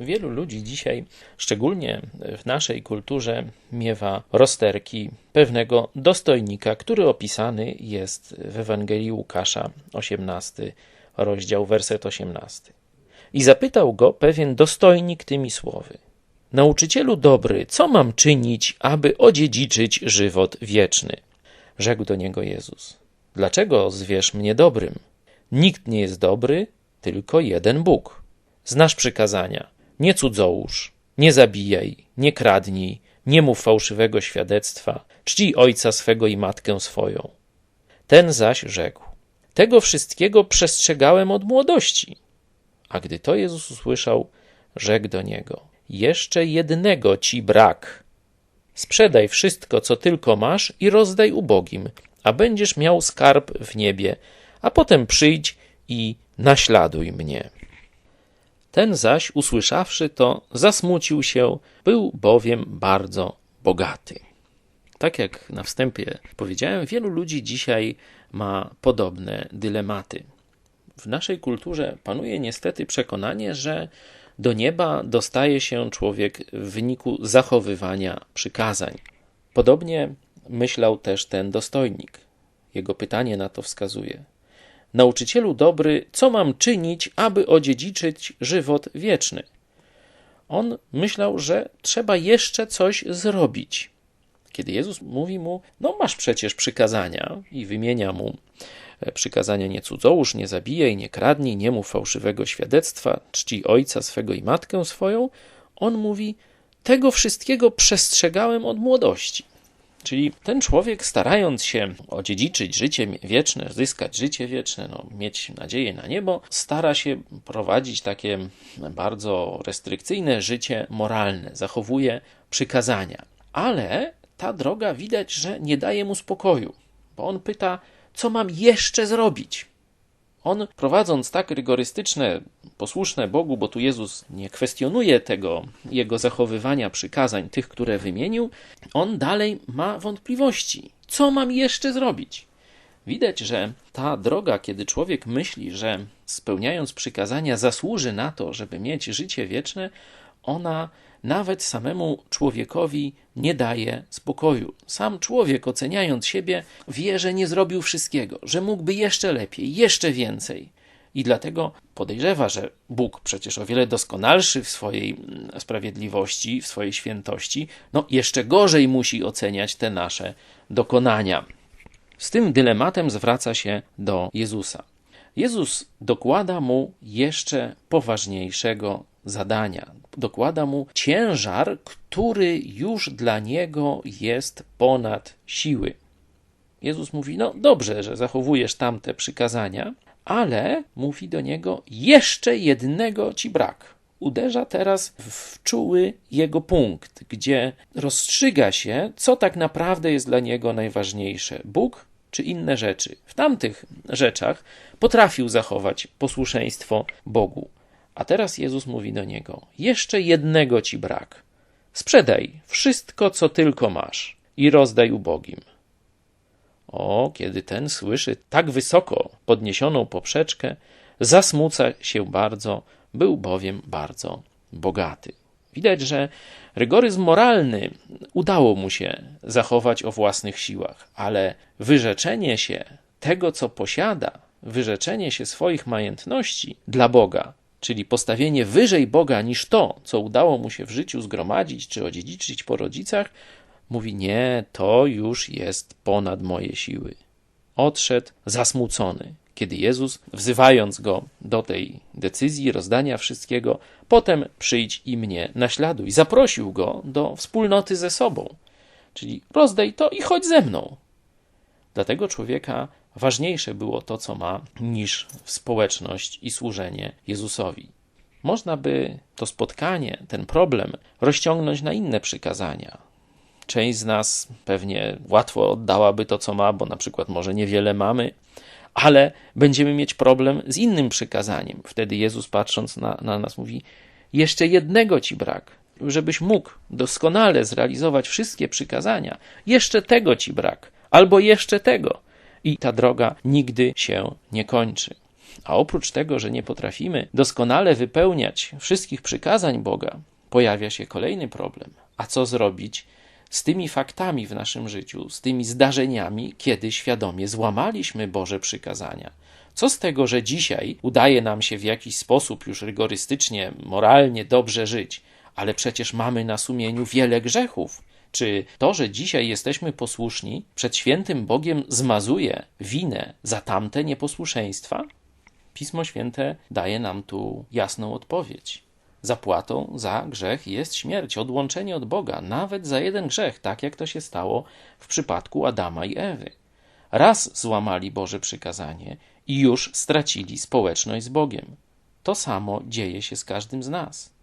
Wielu ludzi dzisiaj, szczególnie w naszej kulturze, miewa rozterki pewnego dostojnika, który opisany jest w Ewangelii Łukasza, 18 rozdział, werset 18. I zapytał go pewien dostojnik tymi słowy: Nauczycielu dobry, co mam czynić, aby odziedziczyć żywot wieczny? Rzekł do niego Jezus: Dlaczego zwierz mnie dobrym? Nikt nie jest dobry, tylko jeden Bóg. Znasz przykazania: nie cudzołóż, nie zabijaj, nie kradnij, nie mów fałszywego świadectwa, czcij ojca swego i matkę swoją. Ten zaś rzekł: Tego wszystkiego przestrzegałem od młodości. A gdy to Jezus usłyszał, rzekł do niego: Jeszcze jednego ci brak. Sprzedaj wszystko, co tylko masz, i rozdaj ubogim, a będziesz miał skarb w niebie, a potem przyjdź i naśladuj mnie. Ten zaś, usłyszawszy to, zasmucił się, był bowiem bardzo bogaty. Tak jak na wstępie powiedziałem, wielu ludzi dzisiaj ma podobne dylematy. W naszej kulturze panuje niestety przekonanie, że do nieba dostaje się człowiek w wyniku zachowywania przykazań. Podobnie myślał też ten dostojnik. Jego pytanie na to wskazuje. Nauczycielu dobry, co mam czynić, aby odziedziczyć żywot wieczny? On myślał, że trzeba jeszcze coś zrobić. Kiedy Jezus mówi mu, no masz przecież przykazania i wymienia mu e, przykazania nie cudzołóż, nie zabijaj, nie kradnij, nie mów fałszywego świadectwa, czci ojca swego i matkę swoją, on mówi, tego wszystkiego przestrzegałem od młodości. Czyli ten człowiek, starając się odziedziczyć życie wieczne, zyskać życie wieczne, no, mieć nadzieję na niebo, stara się prowadzić takie bardzo restrykcyjne życie moralne, zachowuje przykazania. Ale ta droga widać, że nie daje mu spokoju, bo on pyta, co mam jeszcze zrobić? On, prowadząc tak rygorystyczne, posłuszne Bogu, bo tu Jezus nie kwestionuje tego jego zachowywania przykazań, tych, które wymienił, on dalej ma wątpliwości. Co mam jeszcze zrobić? Widać, że ta droga, kiedy człowiek myśli, że spełniając przykazania zasłuży na to, żeby mieć życie wieczne, ona nawet samemu człowiekowi nie daje spokoju. Sam człowiek, oceniając siebie, wie, że nie zrobił wszystkiego, że mógłby jeszcze lepiej, jeszcze więcej. I dlatego podejrzewa, że Bóg, przecież o wiele doskonalszy w swojej mm, sprawiedliwości, w swojej świętości, no jeszcze gorzej musi oceniać te nasze dokonania. Z tym dylematem zwraca się do Jezusa. Jezus dokłada mu jeszcze poważniejszego zadania. Dokłada mu ciężar, który już dla niego jest ponad siły. Jezus mówi: No dobrze, że zachowujesz tamte przykazania, ale mówi do niego: Jeszcze jednego ci brak. Uderza teraz w czuły jego punkt, gdzie rozstrzyga się, co tak naprawdę jest dla niego najważniejsze: Bóg czy inne rzeczy. W tamtych rzeczach potrafił zachować posłuszeństwo Bogu. A teraz Jezus mówi do niego: Jeszcze jednego ci brak. Sprzedaj wszystko, co tylko masz, i rozdaj ubogim. O, kiedy ten słyszy tak wysoko podniesioną poprzeczkę, zasmuca się bardzo, był bowiem bardzo bogaty. Widać, że rygoryzm moralny udało mu się zachować o własnych siłach, ale wyrzeczenie się tego, co posiada, wyrzeczenie się swoich majątności dla Boga, czyli postawienie wyżej Boga niż to, co udało mu się w życiu zgromadzić czy odziedziczyć po rodzicach, mówi: Nie, to już jest ponad moje siły. Odszedł zasmucony, kiedy Jezus, wzywając go do tej decyzji, rozdania wszystkiego, potem przyjdź i mnie naśladuj, zaprosił go do wspólnoty ze sobą, czyli rozdaj to i chodź ze mną. Dla tego człowieka ważniejsze było to, co ma, niż społeczność i służenie Jezusowi. Można by to spotkanie, ten problem rozciągnąć na inne przykazania. Część z nas pewnie łatwo oddałaby to, co ma, bo na przykład może niewiele mamy, ale będziemy mieć problem z innym przykazaniem. Wtedy Jezus, patrząc na, na nas, mówi: Jeszcze jednego ci brak, żebyś mógł doskonale zrealizować wszystkie przykazania. Jeszcze tego ci brak, albo jeszcze tego i ta droga nigdy się nie kończy. A oprócz tego, że nie potrafimy doskonale wypełniać wszystkich przykazań Boga, pojawia się kolejny problem. A co zrobić z tymi faktami w naszym życiu, z tymi zdarzeniami, kiedy świadomie złamaliśmy Boże przykazania? Co z tego, że dzisiaj udaje nam się w jakiś sposób już rygorystycznie, moralnie dobrze żyć, ale przecież mamy na sumieniu wiele grzechów? Czy to, że dzisiaj jesteśmy posłuszni, przed świętym Bogiem zmazuje winę za tamte nieposłuszeństwa? Pismo Święte daje nam tu jasną odpowiedź. Zapłatą za grzech jest śmierć, odłączenie od Boga, nawet za jeden grzech, tak jak to się stało w przypadku Adama i Ewy. Raz złamali Boże przykazanie i już stracili społeczność z Bogiem. To samo dzieje się z każdym z nas.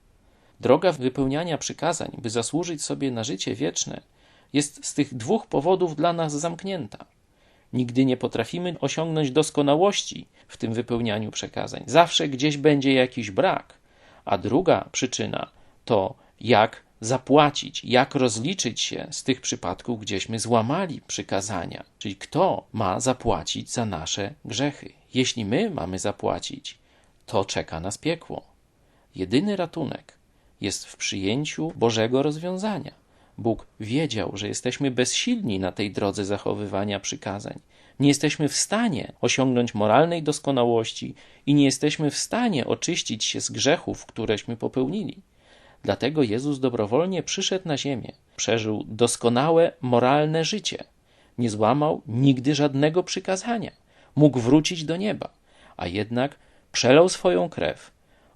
Droga wypełniania przykazań, by zasłużyć sobie na życie wieczne, jest z tych dwóch powodów dla nas zamknięta. Nigdy nie potrafimy osiągnąć doskonałości w tym wypełnianiu przekazań. Zawsze gdzieś będzie jakiś brak. A druga przyczyna to jak zapłacić, jak rozliczyć się z tych przypadków, gdzieśmy złamali przykazania. Czyli kto ma zapłacić za nasze grzechy. Jeśli my mamy zapłacić, to czeka nas piekło. Jedyny ratunek jest w przyjęciu Bożego rozwiązania. Bóg wiedział, że jesteśmy bezsilni na tej drodze zachowywania przykazań. Nie jesteśmy w stanie osiągnąć moralnej doskonałości i nie jesteśmy w stanie oczyścić się z grzechów, któreśmy popełnili. Dlatego Jezus dobrowolnie przyszedł na ziemię, przeżył doskonałe moralne życie, nie złamał nigdy żadnego przykazania, mógł wrócić do nieba, a jednak przelał swoją krew,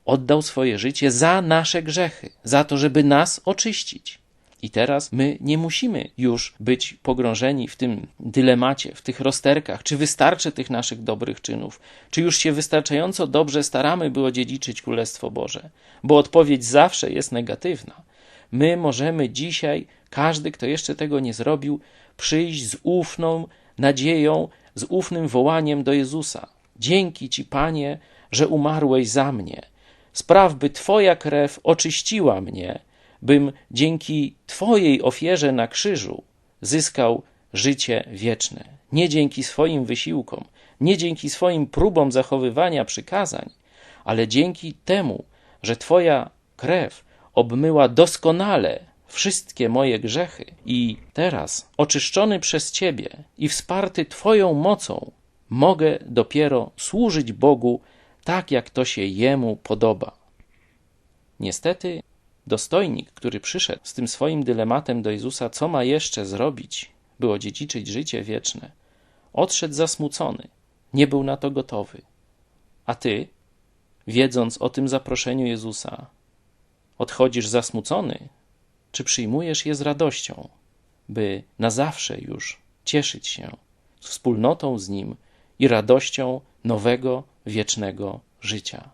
oddał swoje życie za nasze grzechy, za to, żeby nas oczyścić. I teraz my nie musimy już być pogrążeni w tym dylemacie, w tych rozterkach, czy wystarczy tych naszych dobrych czynów, czy już się wystarczająco dobrze staramy, by odziedziczyć Królestwo Boże, bo odpowiedź zawsze jest negatywna. My możemy dzisiaj, każdy, kto jeszcze tego nie zrobił, przyjść z ufną nadzieją, z ufnym wołaniem do Jezusa. Dzięki Ci, Panie, że umarłeś za mnie. Spraw, by Twoja krew oczyściła mnie bym dzięki Twojej ofierze na krzyżu zyskał życie wieczne. Nie dzięki swoim wysiłkom, nie dzięki swoim próbom zachowywania przykazań, ale dzięki temu, że Twoja krew obmyła doskonale wszystkie moje grzechy i teraz, oczyszczony przez Ciebie i wsparty Twoją mocą, mogę dopiero służyć Bogu tak, jak to się Jemu podoba. Niestety, Dostojnik, który przyszedł z tym swoim dylematem do Jezusa, co ma jeszcze zrobić, by odziedziczyć życie wieczne, odszedł zasmucony, nie był na to gotowy. A ty, wiedząc o tym zaproszeniu Jezusa, odchodzisz zasmucony, czy przyjmujesz je z radością, by na zawsze już cieszyć się wspólnotą z Nim i radością nowego, wiecznego życia?